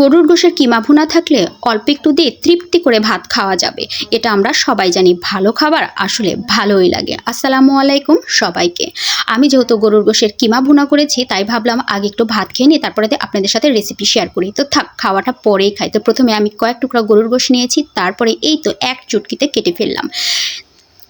গরুর গোশের কিমা ভুনা থাকলে অল্প একটু দিয়ে তৃপ্তি করে ভাত খাওয়া যাবে। এটা আমরা সবাই জানি, ভালো খাবার আসলে ভালোই লাগে। আসসালামু আলাইকুম সবাইকে। আমি যেহেতু গরুর গোশের কিমা ভুনা করেছি, তাই ভাবলাম আগে একটু ভাত খেয়ে নিই, তারপরে আপনাদের সাথে রেসিপি শেয়ার করি। তো থাক, খাওয়াটা পরেই খাই। তো প্রথমে আমি কয়েক টুকরা গরুর গোশ নিয়েছি, তারপরে এই তো এক চুটকিতে কেটে ফেললাম।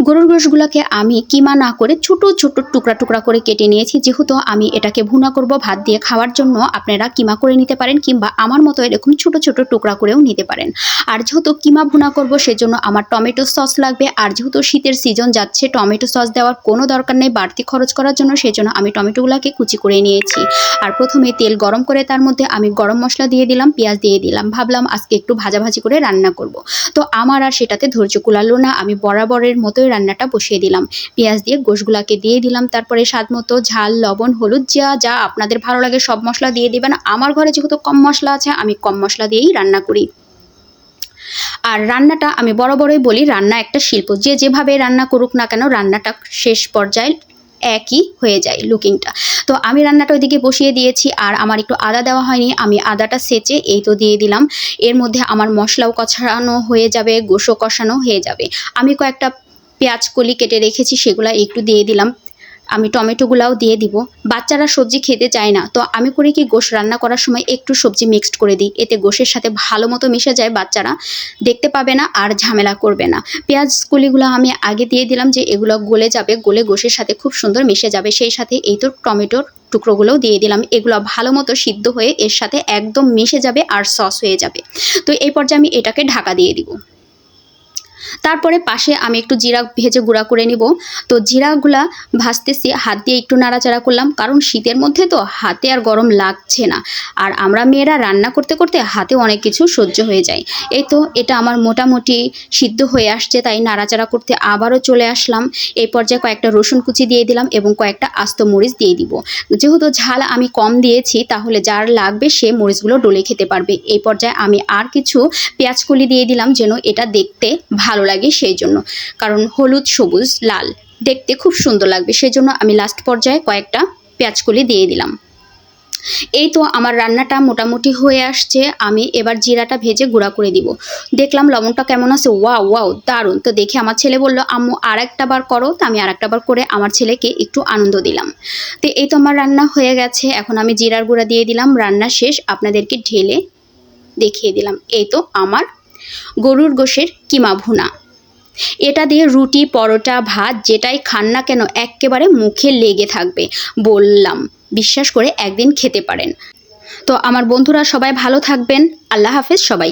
গরুর গোশগুলোকে আমি কিমা না করে ছোট ছোট টুকরা টুকরা করে কেটে নিয়েছি। যেহেতু আমি এটাকে ভুনা করব ভাত দিয়ে খাওয়ার জন্য, আপনারা কিমা করে নিতে পারেন কিংবা আমার মতো এরকম ছোট ছোট টুকরা করেও নিতে পারেন। আর যেহেতু কিমা ভুনা করব, সেজন্য আমার টমেটো সস লাগবে। আর যেহেতু শীতের সিজন যাচ্ছে, টমেটো সস দেওয়ার কোনো দরকার নেই বাড়তি খরচ করার জন্য, সেজন্য আমি টমেটোগুলোকে কুচি করে নিয়েছি। আর প্রথমে তেল গরম করে তার মধ্যে আমি গরম মশলা দিয়ে দিলাম, পেঁয়াজ দিয়ে দিলাম। ভাবলাম আজকে একটু ভাজাভাজি করে রান্না করব। তো আমার আর সেটাতে ধৈর্য কুলালো না। আমি বরাবরের মতোই রান্নাটা বসিয়ে দিলাম। পেঁয়াজ দিয়ে গোশগুলাকে দিয়ে দিলাম। তারপরে স্বাদ মতো ঝাল, লবণ, হলুদ, যা যা আপনাদের ভালো লাগে সব মশলা দিয়ে দিবেন। আমার ঘরে যেহেতু কম মশলা আছে, আমি কম মশলা দিয়েই রান্না করি। আর রান্নাটা আমি বরাবরই বলি, রান্না একটা শিল্প। যে যেভাবে রান্না করুক না কেন, রান্নাটা শেষ পর্যায়ে একই হয়ে যায় লুকিংটা তো আমি রান্নাটা ওইদিকে বসিয়ে দিয়েছি, আর আমার একটু আদা দেওয়া হয়নি। আমি আদাটা সেচে এই তো দিয়ে দিলাম। এর মধ্যে আমার মশলাও কষানো হয়ে যাবে গোশো কষানো হয়ে যাবে। আমি কয়েকটা পেঁয়াজ কলি কেটে রেখেছি, সেগুলো একটু দিয়ে দিলাম। আমি টমেটোগুলাও দিয়ে দিব। বাচ্চারা সবজি খেতে চায় না, তো আমি করি কি গোশ রান্না করার সময় একটু সবজি মিক্সড করে দিই। এতে গোশের সাথে ভালো মতো মিশে যায় বাচ্চারা, দেখতে পাবে না আর ঝামেলা করবে না। পেঁয়াজ কলিগুলো আমি আগে দিয়ে দিলাম যে এগুলো গলে যাবে, গলে গোশের সাথে খুব সুন্দর মিশে যাবে। সেই সাথে এই তো টমেটোর টুকরোগুলোও দিয়ে দিলাম। এগুলো ভালো মতো সিদ্ধ হয়ে এর সাথে একদম মিশে যাবে আর সস হয়ে যাবে। তো এই পর্যায়ে আমি এটাকে ঢাকা দিয়ে দিব। তারপরে পাশে আমি একটু জিরা ভেজে গুঁড়া করে নিব। তো জিরাগুলা ভাজতেছি, হাত দিয়ে একটু নাড়াচাড়া করলাম, কারণ শীতের মধ্যে তো হাতে আর গরম লাগছে না। আর আমরা মেয়েরা রান্না করতে করতে হাতে অনেক কিছু সহ্য হয়ে যায়। এই তো, এটা আমার মোটামুটি সিদ্ধ হয়ে আসছে, তাই নাড়াচাড়া করতে আবারও চলে আসলাম। এই পর্যায়ে কয়েকটা রসুন কুচি দিয়ে দিলাম এবং কয়েকটা আস্ত মরিচ দিয়ে দিব। যেহেতু ঝাল আমি কম দিয়েছি, তাহলে যার লাগবে সে মরিচগুলো ডলে খেতে পারবে। এই পর্যায়ে আমি আর কিছু পেঁয়াজ কলি দিয়ে দিলাম, যেন এটা দেখতে ভালো লাগে সেই জন্য। কারণ হলুদ, সবুজ, লাল, দেখতে খুব সুন্দর লাগবে। সেই জন্য আমি লাস্ট পর্যায়ে কয়েকটা পেঁয়াজকলি দিয়ে দিলাম। এই তো আমার রান্নাটা মোটামুটি হয়ে আসছে। আমি এবার জিরাটা ভেজে গুঁড়া করে দিব। দেখলাম লবণটা কেমন আছে। ওয়াও ওয়াও, দারুণ। তো দেখে আমার ছেলে বলল, আম্মু আর একটা বার করো। তো আমি আর একটা বার করে আমার ছেলেকে একটু আনন্দ দিলাম। তো এই তো আমার রান্না হয়ে গেছে। এখন আমি জিরার গুঁড়া দিয়ে দিলাম। রান্না শেষ। আপনাদেরকে ঢেলে দেখিয়ে দিলাম। এই তো আমার গরুর গোশের কিমা ভুনা। এটা দিয়ে রুটি, পরোটা, ভাত যেটাই খান না কেন একেবারে মুখে লেগে থাকবে বললাম। বিশ্বাস করে একদিন খেতে পারেন। তো আমার বন্ধুরা সবাই ভালো থাকবেন। আল্লাহ হাফেজ সবাই